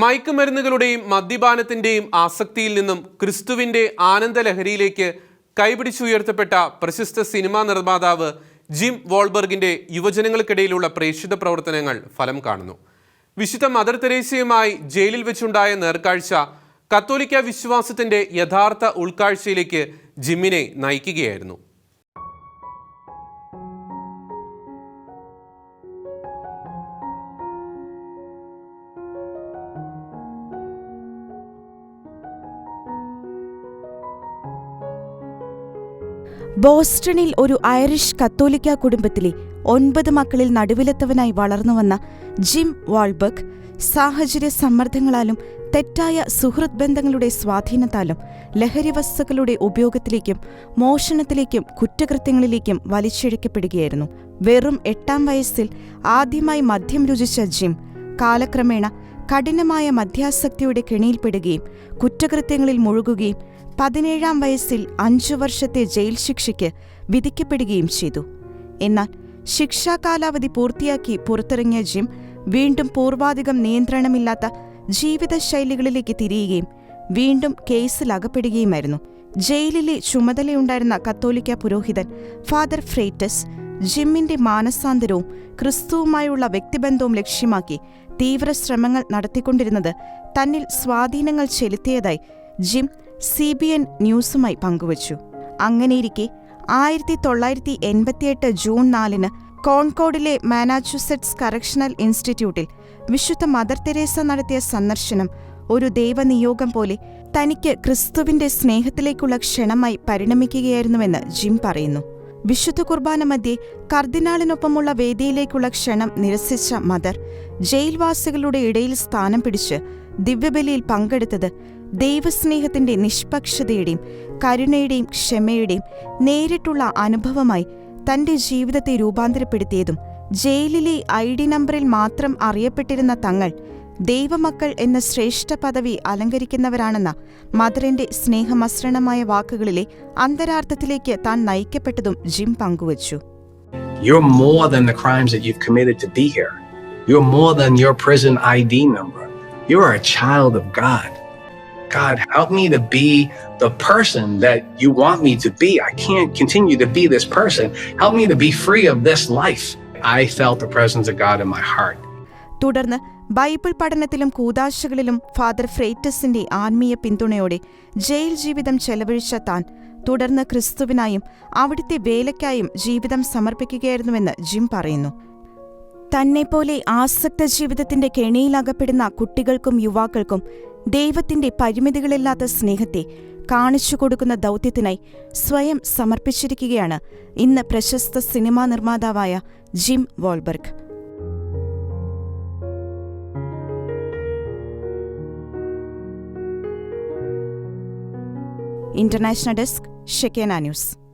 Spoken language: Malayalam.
മയക്കുമരുന്നുകളുടെയും മദ്യപാനത്തിന്റെയും ആസക്തിയിൽ നിന്നും ക്രിസ്തുവിന്റെ ആനന്ദലഹരിയിലേക്ക് കൈപിടിച്ചുയർത്തപ്പെട്ട പ്രശസ്ത സിനിമാ നിർമ്മാതാവ് ജിം വോൾബർഗിന്റെ യുവജനങ്ങൾക്കിടയിലുള്ള പ്രേക്ഷിത പ്രവർത്തനങ്ങൾ ഫലം കാണുന്നു. വിശുദ്ധ മദർ തെരേസയുമായി ജയിലിൽ വെച്ചുണ്ടായ നേർക്കാഴ്ച കത്തോലിക്ക വിശ്വാസത്തിന്റെ യഥാർത്ഥ ഉൾക്കാഴ്ചയിലേക്ക് ജിമ്മിനെ നയിക്കുകയായിരുന്നു. ബോസ്റ്റണിൽ ഒരു ഐറിഷ് കത്തോലിക്ക കുടുംബത്തിലെ ഒൻപത് മക്കളിൽ നടുവിലെത്തവനായി വളർന്നുവന്ന ജിം വാൾബർഗ് സാഹചര്യ സമ്മർദ്ദങ്ങളാലും തെറ്റായ സുഹൃത് ബന്ധങ്ങളുടെ സ്വാധീനത്താലും ലഹരി വസ്തുക്കളുടെ ഉപയോഗത്തിലേക്കും മോഷണത്തിലേക്കും കുറ്റകൃത്യങ്ങളിലേക്കും വലിച്ചിഴക്കപ്പെടുകയായിരുന്നു. വെറും എട്ടാം വയസ്സിൽ ആദ്യമായി മദ്യം രുചിച്ച ജിം കാലക്രമേണ കഠിനമായ മദ്യാസക്തിയുടെ കെണിയിൽപ്പെടുകയും കുറ്റകൃത്യങ്ങളിൽ മുഴുകുകയും പതിനേഴാം വയസ്സിൽ അഞ്ചു വർഷത്തെ ജയിൽ ശിക്ഷയ്ക്ക് വിധിക്കപ്പെടുകയും ചെയ്തു. എന്നാൽ ശിക്ഷാ കാലാവധി പൂർത്തിയാക്കി പുറത്തിറങ്ങിയ ജിം വീണ്ടും പൂർവാധികം നിയന്ത്രണമില്ലാത്ത ജീവിതശൈലികളിലേക്ക് തിരിയുകയും വീണ്ടും കേസിൽ അകപ്പെടുകയുമായിരുന്നു ജയിലിലെ ചുമതലയുണ്ടായിരുന്ന കത്തോലിക്ക പുരോഹിതൻ ഫാദർ ഫ്രേറ്റസ് ജിമ്മിന്റെ മാനസാന്തരവും ക്രിസ്തുവുമായുള്ള വ്യക്തിബന്ധവും ലക്ഷ്യമാക്കി തീവ്ര ശ്രമങ്ങൾ നടത്തിക്കൊണ്ടിരുന്നത് തന്നിൽ സ്വാധീനങ്ങൾ ചെലുത്തിയതായി ജിം സി ബി എൻ ന്യൂസുമായി പങ്കുവച്ചു. അങ്ങനെയിരിക്കെ ആയിരത്തി തൊള്ളായിരത്തി എൺപത്തിയെട്ട് ജൂൺ നാലിന് കോൺകോഡിലെ മാനാച്യുസെറ്റ്സ് കറക്ഷണൽ ഇൻസ്റ്റിറ്റ്യൂട്ടിൽ വിശുദ്ധ മദർ തെരേസ നടത്തിയ സന്ദർശനം ഒരു ദൈവനിയോഗം പോലെ തനിക്ക് ക്രിസ്തുവിന്റെ സ്നേഹത്തിലേക്കുള്ള ക്ഷണമായി പരിണമിക്കുകയായിരുന്നുവെന്ന് ജിം പറയുന്നു. വിശുദ്ധ കുർബാന മധ്യേ കർദിനാളിനൊപ്പമുള്ള വേദിയിലേക്കുള്ള ക്ഷണം നിരസിച്ച മദർ ജയിൽവാസികളുടെ ഇടയിൽ സ്ഥാനം പിടിച്ച് ദിവ്യബലിയിൽ പങ്കെടുത്തത് ദൈവസ്നേഹത്തിന്റെ നിഷ്പക്ഷതയുടെയും കരുണയുടെയും ക്ഷമയുടെയും നേരിട്ടുള്ള അനുഭവമായി തന്റെ ജീവിതത്തെ രൂപാന്തരപ്പെടുത്തിയതും ജയിലിലെ ഐ ഡി നമ്പറിൽ മാത്രം അറിയപ്പെട്ടിരുന്ന തങ്ങൾ ദൈവമക്കൾ എന്ന ശ്രേഷ്ഠ പദവി അലങ്കരിക്കുന്നവരാണെന്ന മദറിന്റെ സ്നേഹമസൃണമായ വാക്കുകളിലെ അന്തരാർത്ഥത്തിലേക്ക് താൻ നയിക്കപ്പെട്ടതും ജിം പങ്കുവച്ചു You're more than the crimes that you've committed to be here. You're more than your prison ID number. You're a child of God. God, help me to be the person that you want me to be. I can't continue to be this person. Help me to be free of this life. I felt the presence of God in my heart. തുടർന്ന് ബൈബിൾ പഠനത്തിലും കൂതാശകളിലും ഫാദർ ഫ്രേറ്റസിന്റെ ആത്മീയ പിന്തുണയോടെ ജയിൽ ജീവിതം ചെലവഴിച്ച താൻ തുടർന്ന് ക്രിസ്തുവിനായും അവിടുത്തെ വേലയ്ക്കായും ജീവിതം സമർപ്പിക്കുകയായിരുന്നുവെന്ന് ജിം പറയുന്നു തന്നെപ്പോലെ ആസക്ത ജീവിതത്തിന്റെ കെണിയിലകപ്പെടുന്ന കുട്ടികൾക്കും യുവാക്കൾക്കും ദൈവത്തിന്റെ പരിമിതികളില്ലാത്ത സ്നേഹത്തെ കാണിച്ചു കൊടുക്കുന്ന ദൗത്യത്തിനായി സ്വയം സമർപ്പിച്ചിരിക്കുകയാണ് ഇന്ന് പ്രശസ്ത cinema നിർമ്മാതാവായ Jim Wahlberg. International desk Shekinah news.